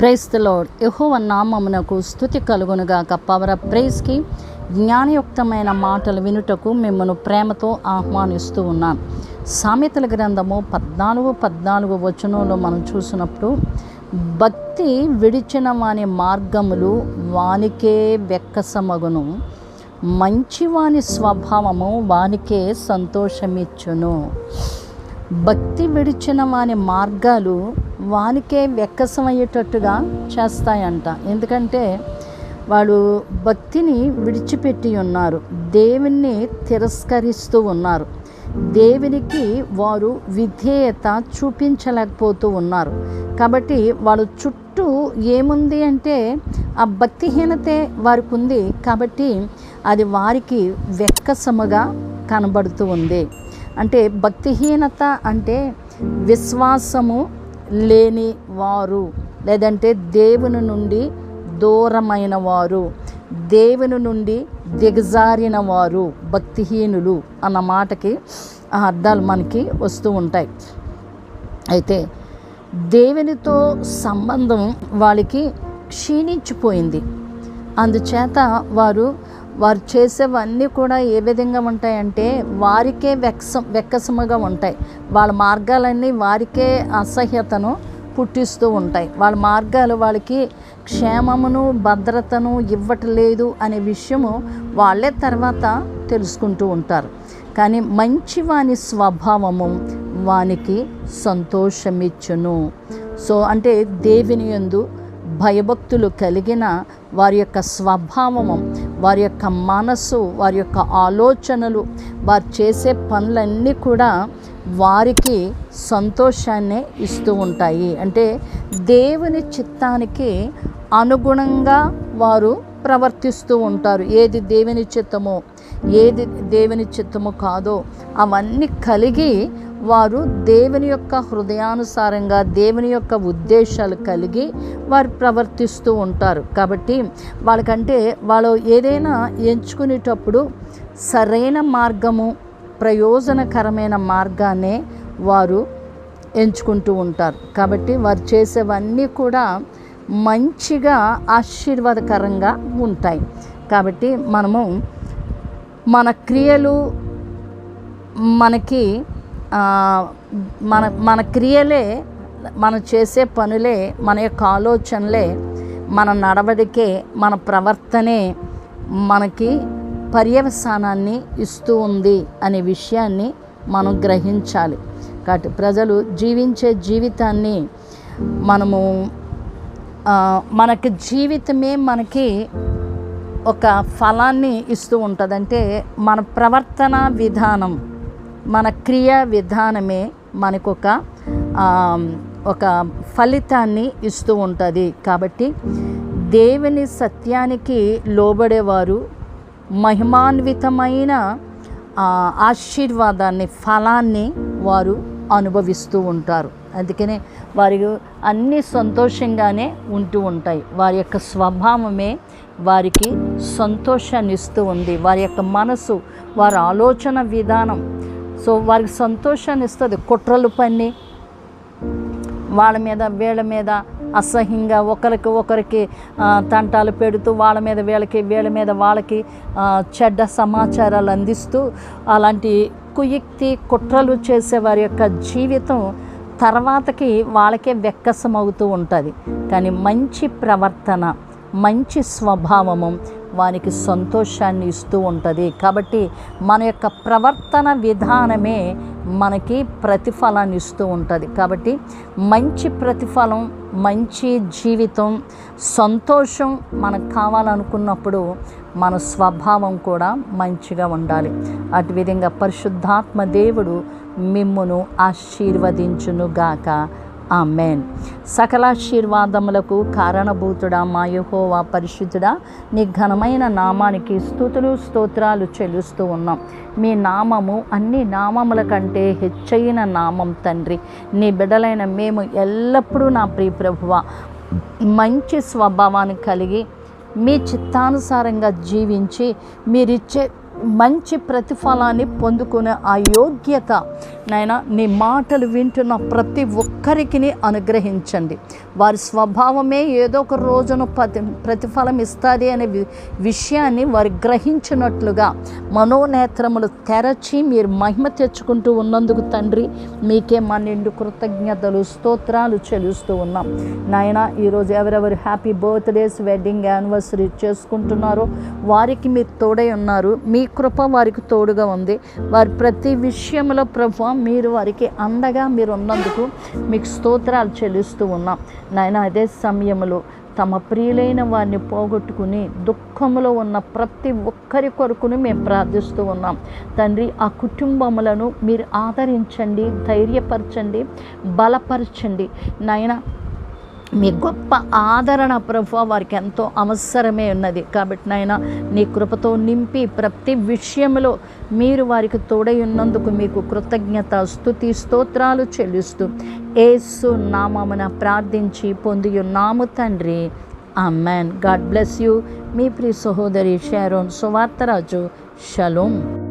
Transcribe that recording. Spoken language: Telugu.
ప్రైస్తలోడ్ ద నామమునకు స్థుతి కలుగునుగాక. పవర్ ప్రైస్కి జ్ఞానయుక్తమైన మాటలు వినుటకు మిమ్మల్ని ప్రేమతో ఆహ్వానిస్తూ ఉన్నాను సామెతల గ్రంథము పద్నాలుగు పద్నాలుగు వచనంలో మనం చూసినప్పుడు భక్తి విడిచిన వాని మార్గములు వానికే వెక్కసమగును. మంచివాని స్వభావము వానికే సంతోషమిచ్చును. భక్తి విడిచిన వాని మార్గాలు వానికే వ్యక్కసమయ్యేటట్టుగా చేస్తాయంట. ఎందుకంటే వాడు భక్తిని విడిచిపెట్టి ఉన్నారు. దేవుణ్ణి తిరస్కరిస్తూ ఉన్నారు. దేవునికి వారు విధేయత చూపించలేకపోతూ ఉన్నారు. కాబట్టి వాళ్ళ చుట్టూ ఏముంది అంటే ఆ భక్తిహీనతే వారికి ఉంది కాబట్టి అది వారికి వెక్కసముగా కనబడుతూ ఉంది. అంటే భక్తిహీనత అంటే విశ్వాసము లేని వారు లేదంటే దేవుని నుండి దూరమైన వారు దేవుని నుండి దిగజారిన వారు భక్తిహీనులు అన్న మాటకి ఆ అర్థాలు మనకి వస్తూ ఉంటాయి. అయితే దేవునితో సంబంధం వాళ్ళకి క్షీణించిపోయింది. అందుచేత వారు వారు చేసేవన్నీ కూడా ఏ విధంగా ఉంటాయంటే వారికే వెక్సం వెక్కసముగా ఉంటాయి. వాళ్ళ మార్గాలన్నీ వారికే అసహ్యతను పుట్టిస్తూ ఉంటాయి. వాళ్ళ మార్గాలు వాళ్ళకి క్షేమమును భద్రతను ఇవ్వట్లేదు అనే విషయము వాళ్ళే తర్వాత తెలుసుకుంటూ ఉంటారు. కానీ మంచి వాని స్వభావము వానికి సంతోషమిచ్చును. సో అంటే దేవుని యందు భయభక్తులు కలిగిన వారి యొక్క స్వభావము వారి యొక్క మనసు వారి యొక్క ఆలోచనలు వారు చేసే పనులన్నీ కూడా వారికి సంతోషాన్ని ఇస్తూ ఉంటాయి. అంటే దేవుని చిత్తానికి అనుగుణంగా వారు ప్రవర్తిస్తూ ఉంటారు. ఏది దేవుని చిత్తమో ఏది దేవుని చిత్తము కాదో అవన్నీ కలిగి వారు దేవుని యొక్క హృదయానుసారంగా దేవుని యొక్క ఉద్దేశాలు కలిగి వారు ప్రవర్తిస్తూ ఉంటారు. కాబట్టి వాళ్ళకంటే వాళ్ళు ఏదైనా ఎంచుకునేటప్పుడు సరైన మార్గము ప్రయోజనకరమైన మార్గాన్నే వారు ఎంచుకుంటూ ఉంటారు. కాబట్టి వారు చేసేవన్నీ కూడా మంచిగా ఆశీర్వాదకరంగా ఉంటాయి. కాబట్టి మనము మన క్రియలు మనకి మన మన క్రియలే మనం చేసే పనులే మన యొక్క ఆలోచనలే మన నడవడికే మన ప్రవర్తనే మనకి పర్యవసానాన్ని ఇస్తూ ఉంది అనే విషయాన్ని మనం గ్రహించాలి. కాబట్టి ప్రజలు జీవించే జీవితాన్ని మనము మనకి జీవితమే మనకి ఒక ఫలాన్ని ఇస్తూ ఉంటుందంటే మన ప్రవర్తన విధానం మన క్రియా విధానమే మనకు ఒక ఒక ఫలితాన్ని ఇస్తూ ఉంటుంది. కాబట్టి దేవుని సత్యానికి లోబడేవారు మహిమాన్వితమైన ఆశీర్వాదాన్ని ఫలాన్ని వారు అనుభవిస్తూ ఉంటారు. అందుకనే వారి అన్నీ సంతోషంగానే ఉంటూ ఉంటాయి. వారి యొక్క స్వభావమే వారికి సంతోషాన్ని ఇస్తూ ఉంది. వారి యొక్క మనసు వారి ఆలోచన విధానం. సో వారికి సంతోషాన్ని ఇస్తుంది. కుట్రలు పన్ని వాళ్ళ మీద వీళ్ళ మీద అసహ్యంగా ఒకరికి ఒకరికి తంటాలు పెడుతూ వాళ్ళ మీద వీళ్ళకి వీళ్ళ మీద వాళ్ళకి చెడ్డ సమాచారాలు అందిస్తూ అలాంటి కుయుక్తి కుట్రలు చేసే వారి యొక్క జీవితం తర్వాతకి వాళ్ళకే వెక్కసమవుతూ ఉంటుంది. కానీ మంచి ప్రవర్తన మంచి స్వభావము వానికి సంతోషాన్ని ఇస్తూ ఉంటుంది. కాబట్టి మన యొక్క ప్రవర్తన విధానమే మనకి ప్రతిఫలాన్ని ఇస్తూ ఉంటుంది. కాబట్టి మంచి ప్రతిఫలం మంచి జీవితం సంతోషం మనకు కావాలనుకున్నప్పుడు మన స్వభావం కూడా మంచిగా ఉండాలి. అటు విధంగా పరిశుద్ధాత్మ దేవుడు మిమ్మును ఆశీర్వదించునుగాక ఆమెన్. సకలాశీర్వాదములకు కారణభూతుడా మా యెహోవా పరిశుద్ధుడా నీ ఘనమైన నామానికి స్థుతులు స్తోత్రాలు చెల్లిస్తూ ఉన్నాం. మీ నామము అన్ని నామముల కంటే హెచ్చైన నామం తండ్రి. నీ బిడ్డలైన మేము ఎల్లప్పుడూ నా ప్రియ ప్రభువ మంచి స్వభావాన్ని కలిగి మీ చిత్తానుసారంగా జీవించి మీరిచ్చే మంచి ప్రతిఫలాన్ని పొందుకునే ఆ యోగ్యత నాయన నీ మాటలు వింటున్న ప్రతి ఒక్కరికి అనుగ్రహించండి. వారి స్వభావమే ఏదో ఒక రోజున ప్రతి ప్రతిఫలం ఇస్తుంది అనే విషయాన్ని వారు గ్రహించినట్లుగా మనోనేత్రములు తెరచి మీరు మహిమ తెచ్చుకుంటూ ఉన్నందుకు తండ్రి మీకే మా నిండు కృతజ్ఞతలు స్తోత్రాలు చెల్లిస్తూ ఉన్నాం. నాయన ఈరోజు ఎవరెవరు హ్యాపీ బర్త్డేస్ వెడ్డింగ్ యానివర్సరీ చేసుకుంటున్నారో వారికి మీరు తోడై ఉన్నారు. మీ కృప వారికి తోడుగా ఉంది. వారి ప్రతి విషయంలో ప్రభావం మీరు వారికి అండగా మీరు ఉన్నందుకు మీకు స్తోత్రాలు చెల్లిస్తూ ఉన్నాం. నాయన అదే సమయంలో తమ ప్రియులైన వారిని పోగొట్టుకుని దుఃఖంలో ఉన్న ప్రతి ఒక్కరి కొరకును మేము ప్రార్థిస్తూ ఉన్నాం. తండ్రి ఆ కుటుంబములను మీరు ఆదరించండి ధైర్యపరచండి బలపరచండి. నాయన మీ గొప్ప ఆదరణ ప్రభు వారికి ఎంతో అవసరమే ఉన్నది. కాబట్టి నాయన నీ కృపతో నింపి ప్రతి విషయంలో మీరు వారికి తోడై ఉన్నందుకు మీకు కృతజ్ఞత స్థుతి స్తోత్రాలు చెల్లిస్తూ ఏసు నామమున ప్రార్థించి పొంది ఉన్నాము తండ్రి. Amen God bless you. మీ ప్రియ సహోదరి షారోన్ సువార్తరాజు షలోం.